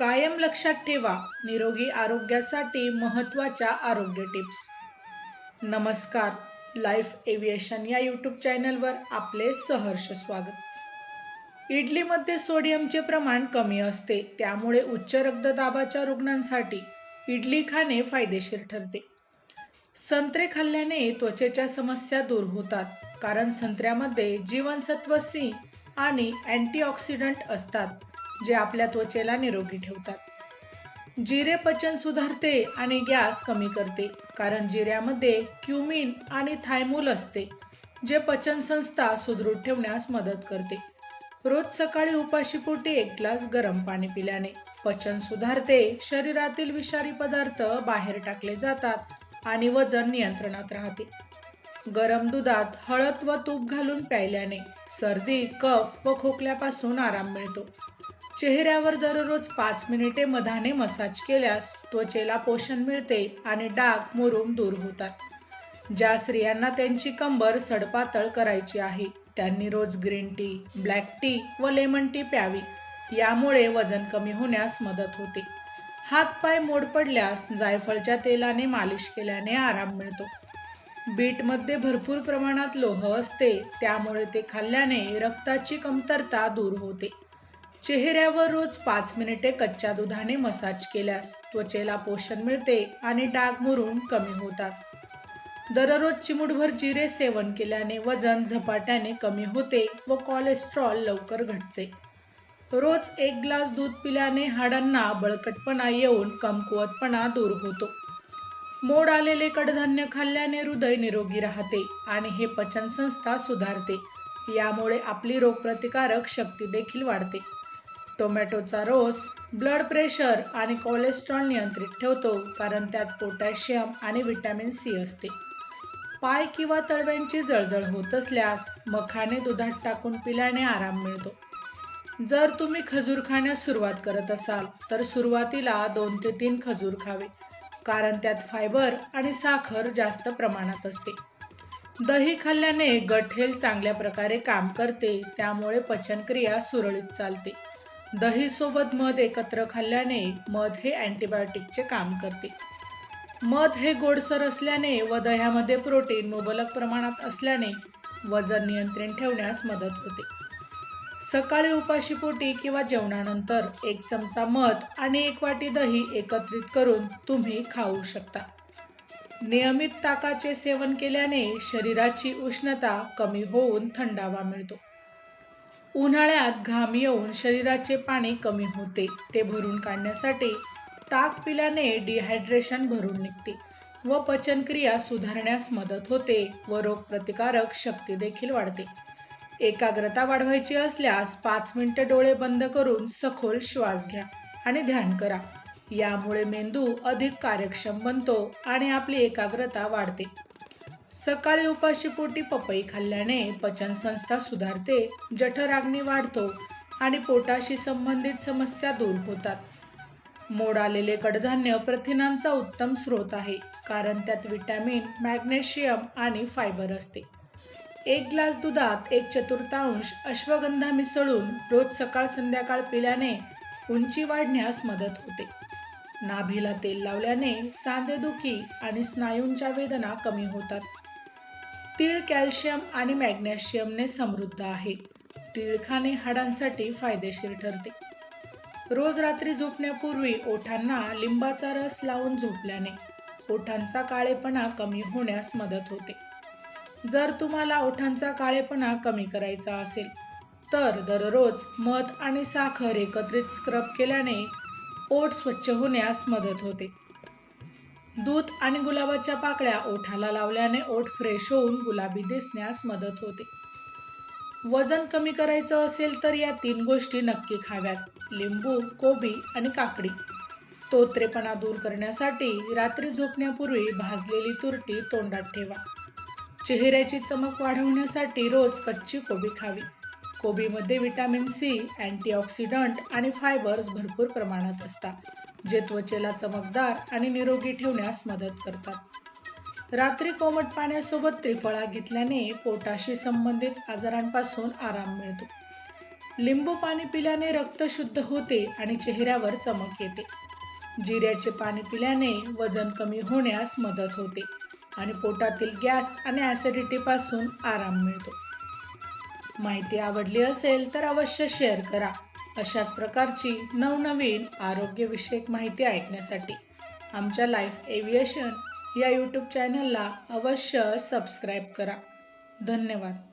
कायम लक्षात ठेवा. निरोगी आरोग्यासाठी महत्त्वाच्या आरोग्य टिप्स. नमस्कार. लाईफ एव्हिएशन या यूट्यूब चॅनलवर आपले सहर्ष स्वागत. इडलीमध्ये सोडियमचे प्रमाण कमी असते त्यामुळे उच्च रक्तदाबाच्या रुग्णांसाठी इडली खाणे फायदेशीर ठरते. संत्रे खाल्ल्याने त्वचेच्या समस्या दूर होतात कारण संत्र्यामध्ये जीवनसत्व सी आणि अँटीऑक्सिडंट असतात. जे आपल्या त्वचेला निरोगी ठेवतात. जिरे पचन सुधारते आणि गॅस कमी करते कारण जिऱ्यामध्ये क्युमिन आणि थायमूल असते जे पचनसंस्था सुदृढ ठेवण्यास मदत करते. रोज सकाळी उपाशीपोटी एक ग्लास गरम पाणी पिल्याने पचन सुधारते शरीरातील विषारी पदार्थ बाहेर टाकले जातात आणि वजन नियंत्रणात राहते. गरम दुधात हळद व तूप घालून प्यायल्याने सर्दी कफ व खोकल्यापासून आराम मिळतो. चेहऱ्यावर दररोज पाच मिनिटे मधाने मसाज केल्यास त्वचेला पोषण मिळते आणि डाग मुरूम दूर होतात. ज्या स्त्रियांना त्यांची कंबर सडपातळ करायची आहे त्यांनी रोज ग्रीन टी ब्लॅक टी व लेमन टी प्यावी. यामुळे वजन कमी होण्यास मदत होते. हातपाय मोड पडल्यास जायफळच्या तेलाने मालिश केल्याने आराम मिळतो. बीटमध्ये भरपूर प्रमाणात लोह असते त्यामुळे ते खाल्ल्याने रक्ताची कमतरता दूर होते. चेहऱ्यावर रोज पाच मिनिटे कच्च्या दुधाने मसाज केल्यास त्वचेला पोषण मिळते आणि डाग मुरून कमी होतात. दररोज चिमुटभर जिरे सेवन केल्याने वजन झपाट्याने कमी होते व कोलेस्ट्रॉल लवकर घटते. रोज एक ग्लास दूध पिल्याने हाडांना बळकटपणा येऊन कमकुवतपणा दूर होतो. मोड आलेले कडधान्य खाल्ल्याने हृदय निरोगी राहते आणि हे पचनसंस्था सुधारते. यामुळे आपली रोगप्रतिकारक शक्ती देखील वाढते. टोमॅटोचा रोस ब्लड प्रेशर आणि कोलेस्ट्रॉल नियंत्रित ठेवतो कारण त्यात पोटॅशियम आणि व्हिटॅमिन सी असते. पाय किंवा तळव्यांची जळजळ होत असल्यास मखाने दुधात टाकून पिल्याने आराम मिळतो. जर तुम्ही खजूर खाण्यास सुरुवात करत असाल तर सुरुवातीला दोन ते तीन खजूर खावे कारण त्यात फायबर आणि साखर जास्त प्रमाणात असते. दही खाल्ल्याने गठेल चांगल्या प्रकारे काम करते त्यामुळे पचनक्रिया सुरळीत चालते. दही सोबत मध एकत्र खाल्ल्याने मध हे अँटीबायोटिकचे काम करते. मध हे गोडसर असल्याने व दह्यामध्ये प्रोटीन मुबलक प्रमाणात असल्याने वजन नियंत्रण ठेवण्यास मदत होते. सकाळी उपाशीपोटी किंवा जेवणानंतर एक चमचा मध आणि एक वाटी दही एकत्रित करून तुम्ही खाऊ शकता. नियमित ताकाचे सेवन केल्याने शरीराची उष्णता कमी होऊन थंडावा मिळतो. उन्हाळ्यात घाम येऊन शरीराचे पाणी कमी होते. ते भरून काढण्यासाठी ताक पिल्याने डिहायड्रेशन भरून निघते व पचनक्रिया सुधारण्यास मदत होते व रोगप्रतिकारक शक्ती देखील वाढते. एकाग्रता वाढवायची असल्यास पाच मिनटं डोळे बंद करून सखोल श्वास घ्या आणि ध्यान करा. यामुळे मेंदू अधिक कार्यक्षम बनतो आणि आपली एकाग्रता वाढते. सकाळी उपाशीपोटी पपई खाल्ल्याने पचनसंस्था सुधारते जठराग्नी वाढतो आणि पोटाशी संबंधित समस्या दूर होतात. मोड आलेले कडधान्य प्रथिनांचा उत्तम स्रोत आहे कारण त्यात विटॅमिन मॅग्नेशियम आणि फायबर असते. एक ग्लास दुधात एक चतुर्थांश अश्वगंधा मिसळून रोज सकाळ संध्याकाळ पिल्याने उंची वाढण्यास मदत होते. नाभीला तेल लावल्याने सांधेदुखी आणि स्नायूंच्या वेदना कमी होतात. तीळ कॅल्शियम आणि मॅग्नेशियमने समृद्ध आहे. तीळ खाणे हाडांसाठी फायदेशीर ठरते. रोज रात्री झोपण्यापूर्वी ओठांना लिंबाचा रस लावून झोपल्याने ओठांचा काळेपणा कमी होण्यास मदत होते. जर तुम्हाला ओठांचा काळेपणा कमी करायचा असेल तर दररोज मध आणि साखर एकत्रित स्क्रब केल्याने ओठ स्वच्छ होण्यास मदत होते. दूध आणि गुलाबाच्या पाकळ्या ओठाला लावल्याने ओठ फ्रेश होऊन गुलाबी दिसण्यास मदत होते. वजन कमी करायचं असेल तर या तीन गोष्टी नक्की खाव्यात. लिंबू कोबी आणि काकडी. तोत्रेपणा दूर करण्यासाठी रात्री झोपण्यापूर्वी भाजलेली तुरटी तोंडात ठेवा. चेहऱ्याची चमक वाढवण्यासाठी रोज कच्ची कोबी खावी. कोबीमध्ये विटॅमिन सी अँटीऑक्सिडंट आणि फायबर्स भरपूर प्रमाणात असतात जे त्वचेला चमकदार आणि निरोगी ठेवण्यास मदत करतात. रात्री कोमट पाण्यासोबत त्रिफळा घेतल्याने पोटाशी संबंधित आजारांपासून आराम मिळतो. लिंबू पाणी पिल्याने रक्त शुद्ध होते आणि चेहऱ्यावर चमक येते. जिऱ्याचे पाणी पिल्याने वजन कमी होण्यास मदत होते आणि पोटातील गॅस आणि ॲसिडिटीपासून आराम मिळतो. माहिती आवडली असेल तर अवश्य शेअर करा. अशाच प्रकारची नवनवीन आरोग्यविषयक माहिती ऐकण्यासाठी आमच्या लाईफ एव्हिएशन या यूट्यूब चॅनलला अवश्य सबस्क्राईब करा. धन्यवाद.